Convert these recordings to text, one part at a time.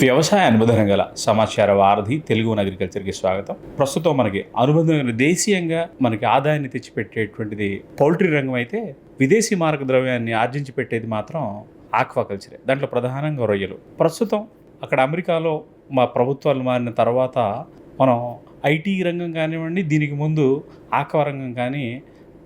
వ్యవసాయ అనుబంధం గల సమాచార వారధి తెలుగు అగ్రికల్చర్కి స్వాగతం. ప్రస్తుతం మనకి అనుబంధం దేశీయంగా మనకి ఆదాయాన్ని తెచ్చిపెట్టేటువంటిది పౌల్ట్రీ రంగం అయితే విదేశీ మారక ద్రవ్యాన్ని ఆర్జించి పెట్టేది మాత్రం ఆక్వాకల్చరే. దాంట్లో ప్రధానంగా రొయ్యలు ప్రస్తుతం అక్కడ అమెరికాలో మా ప్రభుత్వాలు మారిన తర్వాత మనం ఐటీ రంగం కానివ్వండి దీనికి ముందు ఆక్వా రంగం కానీ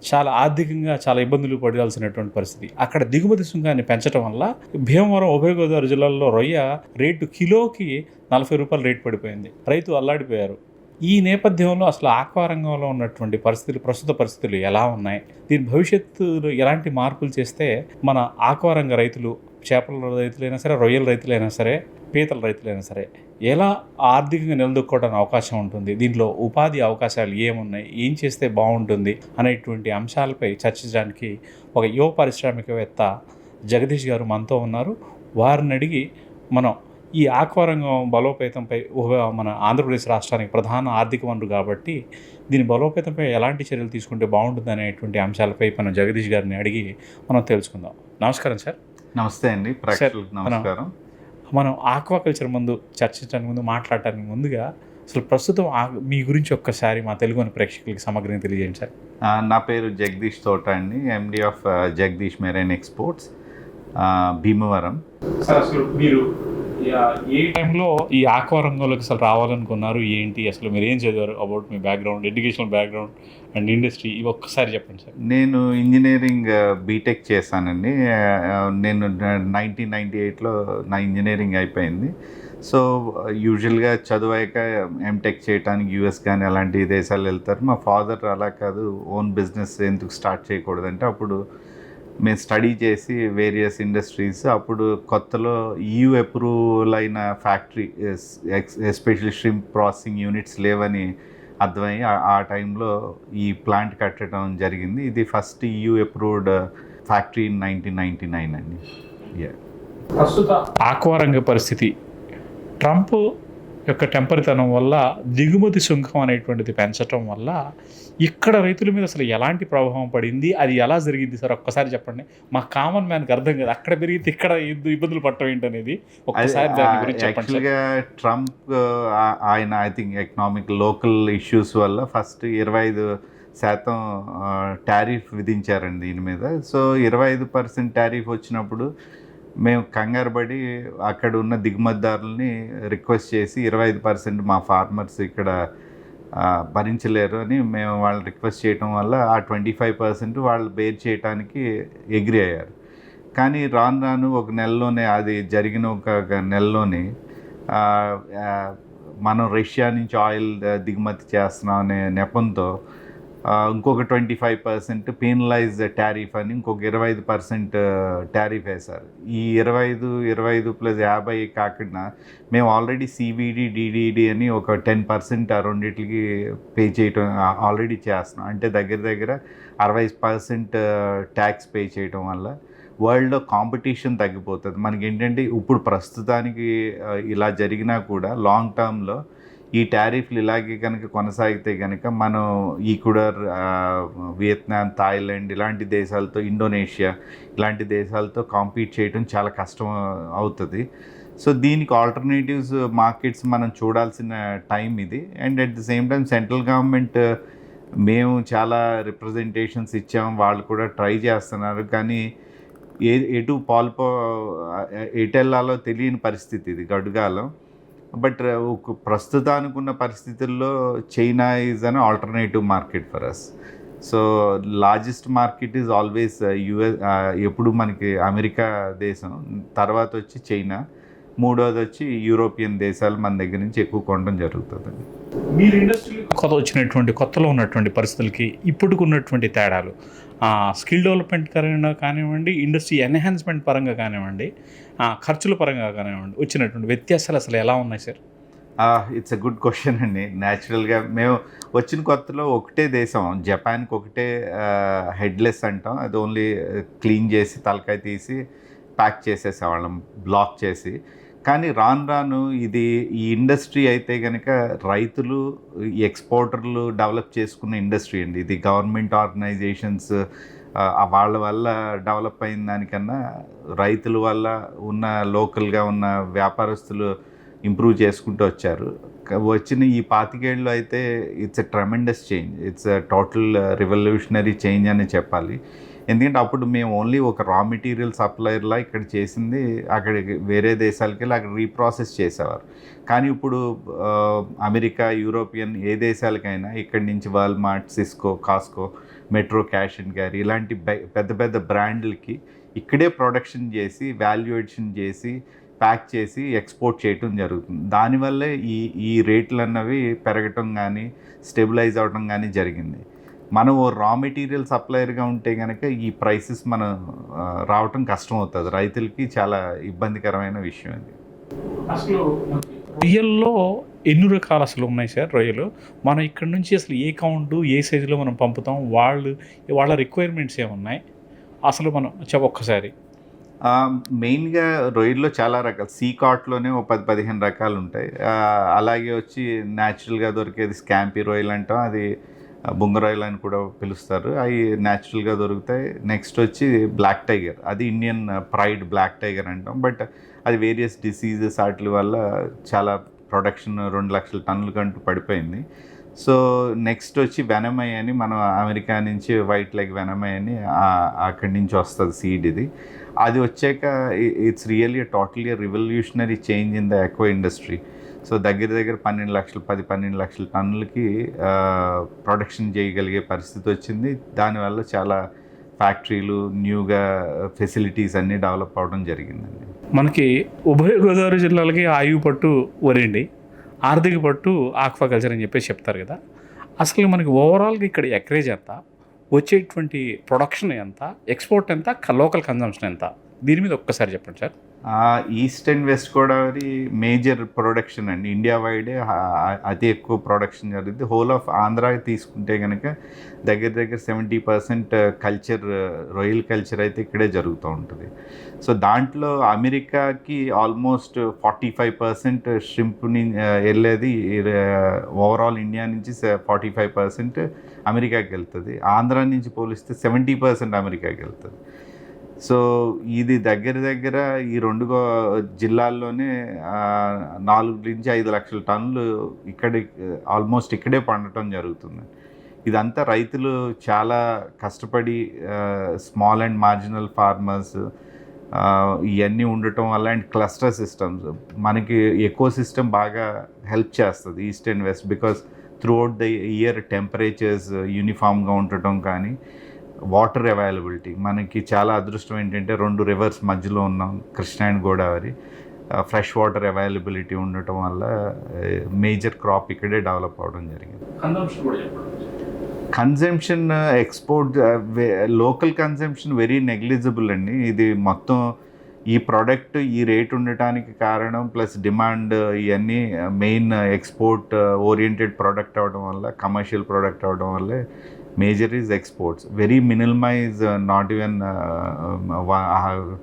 చాలా ఆర్థికంగా చాలా ఇబ్బందులు పడాల్సినటువంటి పరిస్థితి. అక్కడ దిగుమతి సుంకాన్ని పెంచడం వల్ల భీమవరం ఉభయ గోదావరి జిల్లాల్లో రొయ్య రేటు కిలోకి నలభై రూపాయలు రేటు పడిపోయింది. రైతు అల్లాడిపోయారు. ఈ నేపథ్యంలో అసలు ఆక్వా రంగంలో ఉన్నటువంటి పరిస్థితులు ప్రస్తుత పరిస్థితులు ఎలా ఉన్నాయి? దీని భవిష్యత్తులో ఎలాంటి మార్పులు చేస్తే మన ఆక్వా రంగ రైతులు చేపల రైతులైనా సరే రొయ్యల రైతులైనా సరే పీతల రైతులైనా సరే ఎలా ఆర్థికంగా నిలదొక్కోవడానికి అవకాశం ఉంటుంది? దీంట్లో ఉపాధి అవకాశాలు ఏమున్నాయి? ఏం చేస్తే బాగుంటుంది? అనేటువంటి అంశాలపై చర్చించడానికి ఒక యువ పారిశ్రామికవేత్త జగదీష్ గారు మనతో ఉన్నారు. వారిని అడిగి మనం ఈ ఆక్వా రంగం బలోపేతంపై మన ఆంధ్రప్రదేశ్ రాష్ట్రానికి ప్రధాన ఆర్థిక వనరు కాబట్టి దీని బలోపేతంపై ఎలాంటి చర్యలు తీసుకుంటే బాగుంటుంది అనేటువంటి అంశాలపై మనం జగదీష్ గారిని అడిగి మనం తెలుసుకుందాం. నమస్కారం సార్. నమస్తే అండి. నమస్కారం. మనం ఆక్వాకల్చర్ ముందు చర్చించడానికి ముందు మాట్లాడటానికి ముందుగా అసలు ప్రస్తుతం ఆ- మీ గురించి ఒక్కసారి మా తెలుగుని ప్రేక్షకులకి సమగ్రంగా తెలియజేయండి సార్. నా పేరు జగదీష్ తోట అండి MD of Jagadish marine exports Bhimavaram. Sir అసలు మీరు ఏ టైంలో ఈ ఆక్వా రంగంలోకి అసలు రావాలనుకున్నారు ఏంటి? అసలు మీరు ఏం చదివారు? About me background educational background and industry ఇవి ఒక్కసారి చెప్పండి సార్. నేను ఇంజనీరింగ్ బీటెక్ చేశానండి. నేను నైన్టీన్ నైంటీ ఎయిట్లో నా ఇంజనీరింగ్ అయిపోయింది. సో యూజువల్గా చదివాక ఎంటెక్ చేయడానికి యూఎస్ కానీ అలాంటి దేశాలు వెళ్తారు. మా ఫాదర్ అలా కాదు ఓన్ బిజినెస్ ఎందుకు స్టార్ట్ చేయకూడదంటే అప్పుడు మేము స్టడీ చేసి వేరియస్ ఇండస్ట్రీస్ అప్పుడు కొత్తలో ఈయూ అప్రూవల్ అయిన factory special stream processing units లేవని అర్థమై ఆ- టైంలో ఈ ప్లాంట్ కట్టడం జరిగింది. ఇది first EU approved factory in nineteen ninety nine అండి. ప్రస్తుత ఆక్వా రంగ పరిస్థితి. ట్రంప్ యొక్క టెంపరితనం వల్ల దిగుమతి సుంకం అనేటువంటిది పెంచటం వల్ల ఇక్కడ రైతుల మీద అసలు ఎలాంటి ప్రభావం పడింది అది ఎలా జరిగింది సార్? ఒక్కసారి చెప్పండి. మా కామన్ మ్యాన్కి అర్థం కాదు. అక్కడ పెరిగితే ఇక్కడ ఇబ్బందులు పట్టడం ఏంటనేది? ఒక్కసారి దాని గురించి చెప్పండి ట్రంప్ ఆయన I think economic local issues వల్ల ఫస్ట్ ఇరవై ఐదు శాతం టారిఫ్ విధించారండి దీని మీద. సో ఇరవై ఐదు పర్సెంట్ టారిఫ్ వచ్చినప్పుడు మేము కంగారు పడి అక్కడ ఉన్న దిగుమతిదారులని రిక్వెస్ట్ చేసి ఇరవై ఐదు పర్సెంట్ మా ఫార్మర్స్ ఇక్కడ భరించలేరు అని మేము వాళ్ళు రిక్వెస్ట్ చేయడం వల్ల ఆ ట్వంటీ ఫైవ్ పర్సెంట్ వాళ్ళు బేర్ చేయడానికి ఎగ్రి అయ్యారు. కానీ రాను రాను ఒక నెలలోనే అది జరిగిన ఒక నెలలోనే మనం రష్యా నుంచి ఆయిల్ దిగుమతి చేస్తున్నాం అనే నెపంతో ఇంకొక twenty five percent penalise tariff అని ఇంకొక ఇరవై ఐదు పర్సెంట్ టారిఫ్ వేశారు. ఈ ఇరవై ఐదు ఇరవై ఐదు ప్లస్ యాభై కాకుండా మేము ఆల్రెడీ సిబిడి డిడిడి అని ఒక టెన్ పర్సెంట్ ఆ రెండింటికి పే చేయటం ఆల్రెడీ చేస్తున్నాం. అంటే దగ్గర దగ్గర అరవై పర్సెంట్ ట్యాక్స్ పే చేయటం వల్ల వరల్డ్లో కాంపిటీషన్ తగ్గిపోతుంది. మనకి ఏంటంటే ఇప్పుడు ప్రస్తుతానికి ఇలా జరిగినా కూడా లాంగ్ టర్మ్లో ఈ టారిఫ్లు ఇలాగే కనుక కొనసాగితే కనుక మనం ఈక్వడర్ వియత్నాం థాయిలాండ్ ఇలాంటి దేశాలతో ఇండోనేషియా ఇలాంటి దేశాలతో కాంపీట్ చేయడం చాలా కష్టం అవుతుంది. సో దీనికి ఆల్టర్నేటివ్స్ మార్కెట్స్ మనం చూడాల్సిన టైం ఇది. And at the same time central government మేము చాలా రిప్రజెంటేషన్స్ ఇచ్చాము వాళ్ళు కూడా ట్రై చేస్తున్నారు. కానీ ఏ ఎటు పాల్పో ఎటు వెళ్ళాలో తెలియని పరిస్థితి ఇది గడుగాలం. బట్ ఒక ప్రస్తుతానికి ఉన్న పరిస్థితుల్లో China is an alternative market for us so largest market is always US ఎప్పుడు మనకి అమెరికా దేశం తర్వాత వచ్చి చైనా. మూడోది వచ్చి యూరోపియన్ దేశాలు మన దగ్గర నుంచి ఎక్కువ కొనడం జరుగుతుందండి. మీరు ఇండస్ట్రీ కొత్త వచ్చినటువంటి కొత్తలో ఉన్నటువంటి పరిస్థితులకి ఇప్పటికి ఉన్నటువంటి తేడాలు స్కిల్ డెవలప్మెంట్ పరంగా కానివ్వండి ఇండస్ట్రీ ఎన్హాన్స్మెంట్ పరంగా కానివ్వండి ఆ, ఖర్చుల పరంగా కానివ్వండి వచ్చినటువంటి వ్యత్యాసాలు అసలు ఎలా ఉన్నాయి sir? It's a good question అండి. న్యాచురల్గా మేము వచ్చిన కొత్తలో ఒకటే దేశం జపాన్కి ఒకటే హెడ్లెస్ అంటాం. అది ఓన్లీ క్లీన్ చేసి తలకాయ తీసి ప్యాక్ చేసేసేవాళ్ళం బ్లాక్ చేసి. కానీ రాను రాను ఇది ఈ ఇండస్ట్రీ అయితే కనుక రైతులు ఎక్స్పోర్టర్లు డెవలప్ చేసుకున్న ఇండస్ట్రీ అండి. ఇది గవర్నమెంట్ ఆర్గనైజేషన్స్ వాళ్ళ వల్ల డెవలప్ అయిన దానికన్నా రైతుల వల్ల ఉన్న లోకల్గా ఉన్న వ్యాపారస్తులు ఇంప్రూవ్ చేసుకుంటూ వచ్చారు. వచ్చిన ఈ పాతికేళ్ళు అయితే it's a tremendous change. It's total revolutionary change అని చెప్పాలి. ఎందుకంటే అప్పుడు మేము ఓన్లీ ఒక రా మెటీరియల్ సప్లయర్లా ఇక్కడ చేసింది అక్కడ వేరే దేశాలకి వెళ్ళి అక్కడ రీప్రాసెస్ చేసేవారు. కానీ ఇప్పుడు అమెరికా యూరోపియన్ ఏ దేశాలకైనా ఇక్కడి నుంచి Walmart Cisco Costco Metro cash and carry ఇలాంటి పెద్ద పెద్ద బ్రాండ్లకి ఇక్కడే ప్రొడక్షన్ చేసి వాల్యుయేషన్ చేసి ప్యాక్ చేసి ఎక్స్పోర్ట్ చేయటం జరుగుతుంది. దానివల్లే ఈ ఈ రేట్లు అన్నవి పెరగటం కానీ స్టెబిలైజ్ అవ్వటం కానీ జరిగింది. మనం ఓ రా మెటీరియల్ సప్లయర్గా ఉంటే కనుక ఈ ప్రైసెస్ మనం రావటం కష్టం అవుతుంది రైతులకి చాలా ఇబ్బందికరమైన విషయం అది అసలు రొయ్యల్లో ఎన్ని రకాలు అసలు ఉన్నాయి సార్ రొయ్యలు? మనం ఇక్కడ నుంచి అసలు ఏ కౌంట్ ఏ సైజులో మనం పంపుతాం? వాళ్ళు వాళ్ళ రిక్వైర్మెంట్స్ ఏమున్నాయి? అసలు మనం చెప్ప ఒక్కసారి. ఆ, మెయిన్గా రొయ్యల్లో చాలా రకాలు. సీ కాట్లోనే ఓ పది పదిహేను రకాలు ఉంటాయి. అలాగే వచ్చి న్యాచురల్గా దొరికేది స్కాంపీ రొయ్యలు అంటాం. అది బుంగ అని కూడా పిలుస్తారు. అవి న్యాచురల్గా దొరుకుతాయి. నెక్స్ట్ వచ్చి బ్లాక్ టైగర్ అది ఇండియన్ ప్రైడ్ బ్లాక్ టైగర్ అంటాం. బట్ అది వేరియస్ డిసీజెస్ వాటి వల్ల చాలా ప్రొడక్షన్ రెండు లక్షల టన్నుల కంటూ పడిపోయింది. సో నెక్స్ట్ వచ్చి వెనమై అని మనం అమెరికా నుంచి వైట్ లెగ్ వెనమై అని అక్కడి నుంచి వస్తుంది సీడ్ ఇది. అది వచ్చాక it's really totally revolutionary change in the aqua industry so దగ్గర దగ్గర పన్నెండు లక్షలు పది పన్నెండు లక్షల టన్నులకి ప్రొడక్షన్ చేయగలిగే పరిస్థితి వచ్చింది. దానివల్ల చాలా ఫ్యాక్టరీలు న్యూగా ఫెసిలిటీస్ అన్నీ డెవలప్ అవడం జరిగిందండి. మనకి ఉభయ గోదావరి జిల్లాలకి ఆయువు పట్టు వరిండి ఆర్థిక పట్టు ఆక్వాకల్చర్ అని చెప్పేసి చెప్తారు కదా. అసలు మనకి ఓవరాల్గా ఇక్కడ ఎకరేజ్ ఎంత? వచ్చేటువంటి ప్రొడక్షన్ ఎంత? ఎక్స్పోర్ట్ ఎంత? లోకల్ కన్జంప్షన్ ఎంత? దీని మీద ఒక్కసారి చెప్పండి sir. East and west Godavari major production అండి. ఇండియా వైడే అతి ఎక్కువ ప్రొడక్షన్ జరుగుతుంది హోల్ ఆఫ్ ఆంధ్రా తీసుకుంటే కనుక దగ్గర దగ్గర సెవెంటీ పర్సెంట్ కల్చర్ రొయల్ కల్చర్ అయితే ఇక్కడే జరుగుతూ ఉంటుంది. సో దాంట్లో అమెరికాకి ఆల్మోస్ట్ ఫార్టీ ఫైవ్ పర్సెంట్ షింప్ని వెళ్ళేది ఓవరాల్ ఇండియా నుంచి ఫార్టీ ఫైవ్ పర్సెంట్ అమెరికాకి వెళ్తుంది. ఆంధ్రా నుంచి పోలిస్తే సెవెంటీ పర్సెంట్ అమెరికాకి వెళ్తుంది. సో ఇది దగ్గర దగ్గర ఈ రెండు గో- జిల్లాల్లోనే నాలుగు నుంచి ఐదు లక్షల టన్నులు ఇక్కడ ఆల్మోస్ట్ ఇక్కడే పండటం జరుగుతుంది. ఇదంతా రైతులు చాలా కష్టపడి స్మాల్ అండ్ మార్జినల్ ఫార్మర్స్ ఇవన్నీ ఉండటం వల్ల అండ్ క్లస్టర్ సిస్టమ్స్. మనకి ఎకో సిస్టమ్ బాగా హెల్ప్ చేస్తుంది east and west because throughout the year temperatures యూనిఫామ్గా ఉండటం కానీ వాటర్ అవైలబిలిటీ. మనకి చాలా అదృష్టం ఏంటంటే రెండు రివర్స్ మధ్యలో ఉన్నాం Krishna and Godavari. Fresh water availability ఉండటం వల్ల మేజర్ క్రాప్ ఇక్కడే డెవలప్ అవడం జరిగింది. Consumption export local consumption very negligible అండి. ఇది మొత్తం ఈ ప్రోడక్ట్ ఈ రేట్ ఉండటానికి కారణం ప్లస్ డిమాండ్ ఇవన్నీ మెయిన్ ఎక్స్పోర్ట్ ఓరియంటెడ్ ప్రోడక్ట్ అవ్వడం వల్ల కమర్షియల్ ప్రోడక్ట్ అవడం వల్లే major is exports very minimise not even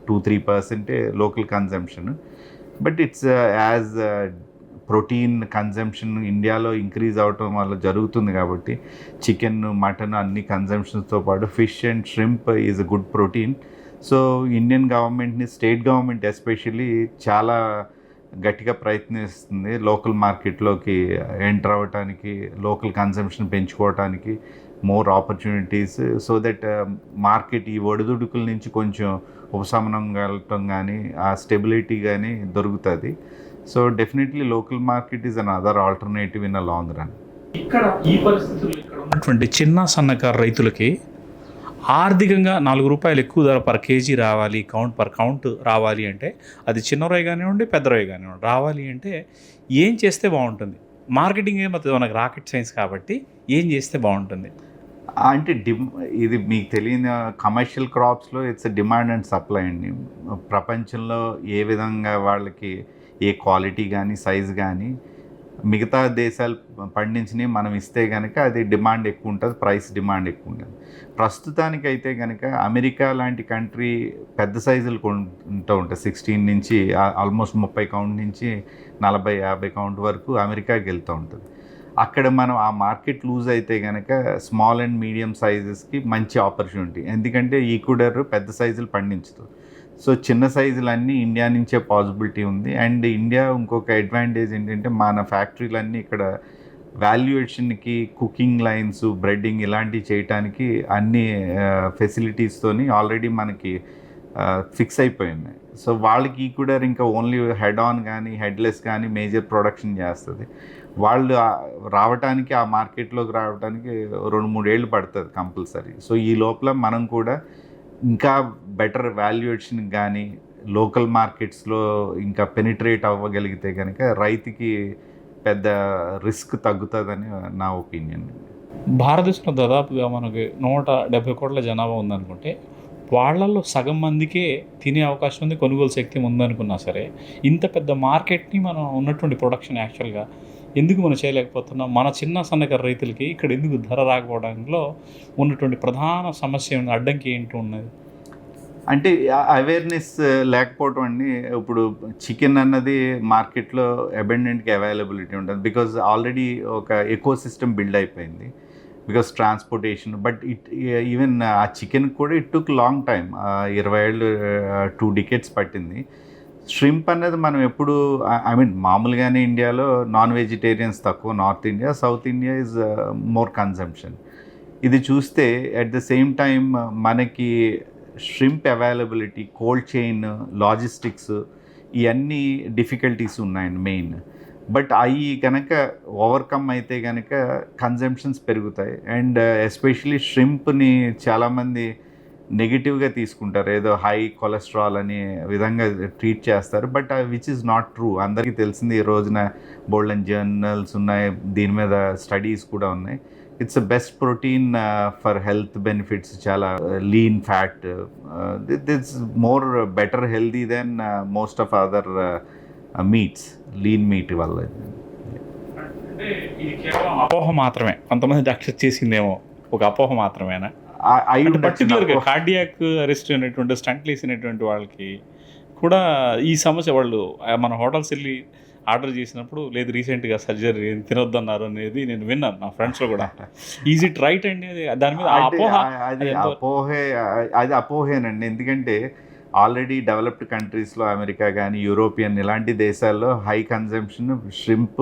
two three పర్సెంటే local consumption but it's as protein consumption ఇండియాలో ఇంక్రీజ్ అవటం వల్ల జరుగుతుంది కాబట్టి చికెన్ మటన్ అన్ని కన్జంప్షన్స్తో పాటు fish and shrimp is good protein so Indian గవర్నమెంట్ని స్టేట్ గవర్నమెంట్ ఎస్పెషల్లీ చాలా గట్టిగా ప్రయత్నిస్తుంది లోకల్ మార్కెట్లోకి ఎంటర్ అవ్వటానికి local consumption పెంచుకోవటానికి more opportunities so that market ఈ ఒడిదుడుకుల నుంచి కొంచెం ఉపశమనం కలగటం కానీ ఆ స్టెబిలిటీ కానీ దొరుకుతుంది. So definitely local market is an other alternative in a long run. ఇక్కడ ఈ పరిస్థితుల్లో ఇక్కడ ఉన్నటువంటి చిన్న సన్నకారు రైతులకి ఆర్థికంగా నాలుగు రూపాయలు ఎక్కువ ధర పర్ కేజీ రావాలి కౌంట్ పర్ కౌంట్ రావాలి అంటే అది చిన్న రొయ్య కానివ్వండి పెద్ద రొయ్య కానివ్వండి. రావాలి అంటే ఏం చేస్తే బాగుంటుంది? మార్కెటింగ్ ఏమవుతుంది మనకు రాకెట్ సైన్స్ కాబట్టి ఏం చేస్తే బాగుంటుంది? అంటే డిమ్ ఇది మీకు తెలియని కమర్షియల్ క్రాప్స్లో ఇట్స్ డిమాండ్ అండ్ సప్లై అండి. ప్రపంచంలో ఏ విధంగా వాళ్ళకి ఏ క్వాలిటీ కానీ సైజ్ కానీ మిగతా దేశాలు పండించినవి మనం ఇస్తే కనుక అది డిమాండ్ ఎక్కువ ఉంటుంది ప్రైస్ డిమాండ్ ఎక్కువ ఉంటుంది. ప్రస్తుతానికైతే కనుక అమెరికా లాంటి కంట్రీ పెద్ద సైజులు కొంటూ ఉంటాయి. సిక్స్టీన్ నుంచి ఆల్మోస్ట్ ముప్పై కౌంట్ నుంచి నలభై యాభై కౌంట్ వరకు అమెరికాకి వెళ్తూ ఉంటుంది. అక్కడ మనం ఆ మార్కెట్ లూజ్ అయితే కనుక స్మాల్ అండ్ మీడియం సైజెస్కి మంచి ఆపర్చునిటీ. ఎందుకంటే ఈక్వడర్ పెద్ద సైజులు పండించదు సో చిన్న సైజులన్నీ ఇండియా నుంచే పాసిబిలిటీ ఉంది. అండ్ ఇండియా ఇంకొక అడ్వాంటేజ్ ఏంటంటే మన ఫ్యాక్టరీలన్నీ ఇక్కడ వాల్యుయేషన్కి కుకింగ్ లైన్స్ బ్రెడ్డింగ్ ఇలాంటివి చేయటానికి అన్ని ఫెసిలిటీస్తోని ఆల్రెడీ మనకి ఫిక్స్ అయిపోయింది. సో వాళ్ళకి కూడా ఇంకా ఓన్లీ హెడ్ ఆన్ కానీ హెడ్లెస్ కానీ మేజర్ ప్రొడక్షన్ చేస్తుంది. వాళ్ళు రావటానికి ఆ మార్కెట్లోకి రావడానికి రెండు మూడేళ్ళు పడుతుంది కంపల్సరీ. సో ఈ లోపల మనం కూడా ఇంకా బెటర్ వాల్యుయేషన్ కానీ లోకల్ మార్కెట్స్లో ఇంకా పెనిట్రేట్ అవ్వగలిగితే కనుక రైతుకి పెద్ద రిస్క్ తగ్గుతుందని నా ఒపీనియన్ భారతదేశంలో దాదాపుగా మనకి నూట డెబ్బై కోట్ల జనాభా ఉందనుకుంటే వాళ్ళల్లో సగం మందికే తినే అవకాశం ఉంది కొనుగోలు శక్తి ఉందనుకున్నా సరే ఇంత పెద్ద మార్కెట్ని మనం ఉన్నటువంటి ప్రొడక్షన్ యాక్చువల్గా ఎందుకు మనం చేయలేకపోతున్నాం? మన చిన్న సన్నకారు రైతులకి ఇక్కడ ఎందుకు ధర రాకపోవడంలో ఉన్నటువంటి ప్రధాన సమస్య ఉంది అడ్డంకి ఏంటి ఉన్నది? అంటే అవేర్నెస్ లేకపోవటం అండి. ఇప్పుడు చికెన్ అన్నది మార్కెట్లో అబెండెంట్కి అవైలబిలిటీ ఉంటుంది. బికాజ్ ఆల్రెడీ ఒక ఎకో సిస్టమ్ బిల్డ్ అయిపోయింది. Because transportation but it even ఆ చికెన్ కూడా ఇట్ టుక్ లాంగ్ టైం ఇరవై ఏళ్ళు టూ డికెట్స్ పట్టింది. ష్రింప్ అన్నది మనం ఎప్పుడు ఐ మీన్ మామూలుగానే ఇండియాలో నాన్ వెజిటేరియన్స్ తక్కువ north India south India is more consumption ఇది చూస్తే అట్ ద సేమ్ టైం మనకి shrimp availability cold chain logistics ఇవన్నీ డిఫికల్టీస్ ఉన్నాయండి మెయిన్ బట్ అవి కనుక ఓవర్కమ్ అయితే కనుక కన్జంప్షన్స్ పెరుగుతాయి. అండ్ ఎస్పెషలీ ష్రింప్ని చాలామంది నెగిటివ్గా తీసుకుంటారు. ఏదో హై కొలెస్ట్రాల్ అని విధంగా ట్రీట్ చేస్తారు. But which is not true అందరికీ తెలిసింది ఈ రోజున బోల్డ్ అండ్ జర్నల్స్ ఉన్నాయి. దీని మీద స్టడీస్ కూడా ఉన్నాయి. It's best protein for health benefits చాలా lean fat that's more better healthy than most of other meats lean meat వల్ల. అపోహ మాత్రమే. కొంతమంది డాక్టర్ చేసిందేమో. ఒక అపోహ మాత్రమేనా? పర్టికులర్గా. కార్డియాక్ అరెస్ట్ అయినటువంటి స్టంట్లు వేసినటువంటి వాళ్ళకి కూడా ఈ సమస్య వాళ్ళు మన హోటల్స్ వెళ్ళి ఆర్డర్ చేసినప్పుడు లేదు రీసెంట్గా సర్జరీ తినొద్దన్నారు అనేది నేను విన్నాను నా ఫ్రెండ్స్లో కూడా. ఈజ్ ఇట్ రైట్ అండి? దాని మీద అపోహే అది అపోహేనండి. ఎందుకంటే ఆల్రెడీ డెవలప్డ్ కంట్రీస్లో అమెరికా కానీ యూరోపియన్ ఇలాంటి దేశాల్లో హై కన్జంప్షన్ షింప్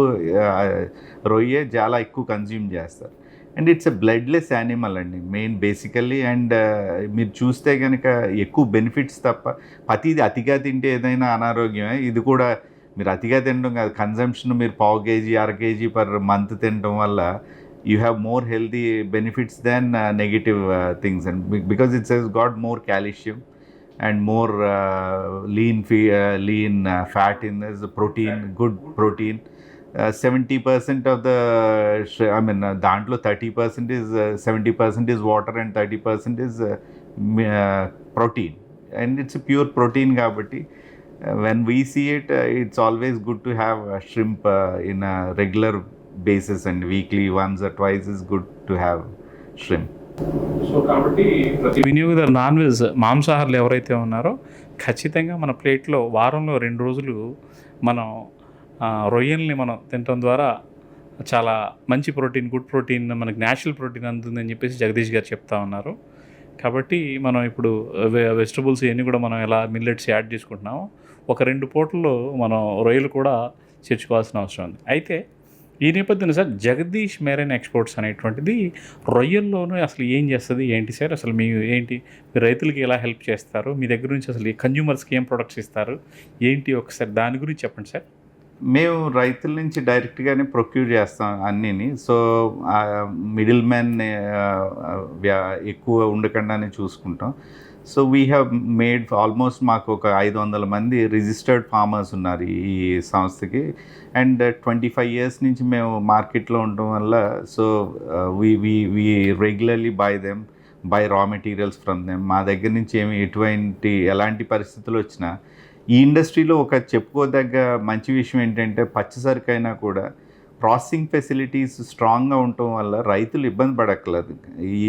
రొయ్యే చాలా ఎక్కువ కన్జ్యూమ్ చేస్తారు. And it's a bloodless animal అండి. మెయిన్ బేసికల్లీ అండ్ మీరు చూస్తే కనుక ఎక్కువ బెనిఫిట్స్ తప్ప ప్రతిది అతిగా తింటే ఏదైనా అనారోగ్యమే. ఇది కూడా మీరు అతిగా తినడం కాదు. కన్జంప్షన్ మీరు పావు కేజీ అర కేజీ పర్ మంత్ తినడం వల్ల you have more healthy benefits than uh, negative uh, things. And be- because it has got more calcium and more uh, lean fe- uh, lean uh, seventy percent of the I mean దాంట్లో thirty percent is seventy percent is water and thirty percent is protein and it's pure protein కాబట్టి when we see it it's always good to have shrimp in a regular basis and weekly once or twice is good to have shrimp so కాబట్టి ప్రతి వినియోగదారు non veg మాంసాహారులు ఎవరైతే ఉన్నారో ఖచ్చితంగా మన ప్లేట్లో వారంలో రెండు రోజులు మనం రొయ్యల్ని మనం తినటం ద్వారా చాలా మంచి ప్రోటీన్ గుడ్ ప్రోటీన్ మనకి న్యాచురల్ ప్రోటీన్ అందుతుందని చెప్పేసి జగదీష్ గారు చెప్తా ఉన్నారు. కాబట్టి మనం ఇప్పుడు వెజిటబుల్స్ ఇవన్నీ కూడా మనం ఎలా మిల్లెట్స్ యాడ్ చేసుకుంటున్నామో ఒక రెండు పూటల్లో మనం రొయ్యలు కూడా చేర్చుకోవాల్సిన అవసరం ఉంది. అయితే ఈ నేపథ్యంలో సార్ జగదీష్ మెరైన్ ఎక్స్పోర్ట్స్ అనేటువంటిది రొయ్యల్లోనూ అసలు ఏం చేస్తుంది ఏంటి సార్? అసలు మీ ఏంటి మీ రైతులకి ఎలా హెల్ప్ చేస్తారు? మీ దగ్గర నుంచి అసలు కన్జ్యూమర్స్కి ఏం ప్రొడక్ట్స్ ఇస్తారు? ఏంటి ఒకసారి దాని గురించి చెప్పండి సార్. మేము రైతుల నుంచి డైరెక్ట్గానే ప్రొక్యూర్ చేస్తాం అన్నీని. సో మిడిల్ మ్యాన్ ఎక్కువ ఉండకుండానే చూసుకుంటాం. So we have made almost మాకు ఒక ఐదు వందల మంది రిజిస్టర్డ్ ఫార్మర్స్ ఉన్నారు ఈ సంస్థకి. అండ్ ట్వంటీ ఫైవ్ ఇయర్స్ నుంచి మేము మార్కెట్లో ఉండటం వల్ల so we we we regularly buy them buy raw materials from them మా దగ్గర నుంచి ఏమి ఎటువంటి ఎలాంటి పరిస్థితులు వచ్చినా ఈ ఇండస్ట్రీలో ఒక చెప్పుకోదగ్గ మంచి విషయం ఏంటంటే పచ్చసరికైనా కూడా ప్రాసెసింగ్ ఫెసిలిటీస్ స్ట్రాంగ్గా ఉండటం వల్ల రైతులు ఇబ్బంది పడక్కలేదు ఈ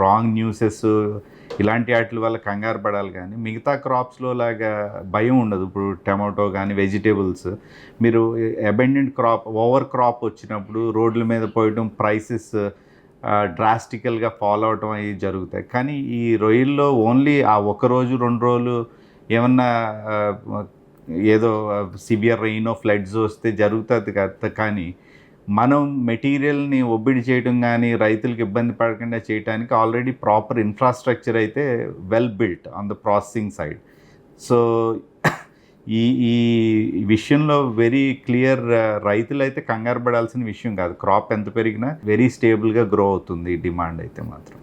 రాంగ్ న్యూసెస్ ఇలాంటి వాటి వల్ల కంగారు పడాలి కానీ మిగతా క్రాప్స్లో లాగా భయం ఉండదు. ఇప్పుడు టమాటో కానీ వెజిటేబుల్స్ మీరు అబెండెంట్ క్రాప్ ఓవర్ క్రాప్ వచ్చినప్పుడు రోడ్ల మీద పోయడం ప్రైసెస్ డ్రాస్టికల్గా ఫాలో అవటం అవి జరుగుతాయి. కానీ ఈ రొయ్యల్లో ఓన్లీ ఆ ఒక రోజు రెండు రోజులు ఏమన్నా ఏదో సివియర్ రెయిన్ ఫ్లడ్స్ వస్తే జరుగుతుంది కదా కానీ మనం మెటీరియల్ని ఒబ్బిడి చేయడం కానీ రైతులకు ఇబ్బంది పడకుండా చేయడానికి ఆల్రెడీ ప్రాపర్ ఇన్ఫ్రాస్ట్రక్చర్ అయితే well built on the processing side. So ఈ ఈ విషయంలో వెరీ క్లియర్ రైతులు అయితే కంగారు పడాల్సిన విషయం కాదు. క్రాప్ ఎంత పెరిగినా వెరీ స్టేబుల్గా గ్రో అవుతుంది డిమాండ్ అయితే మాత్రం.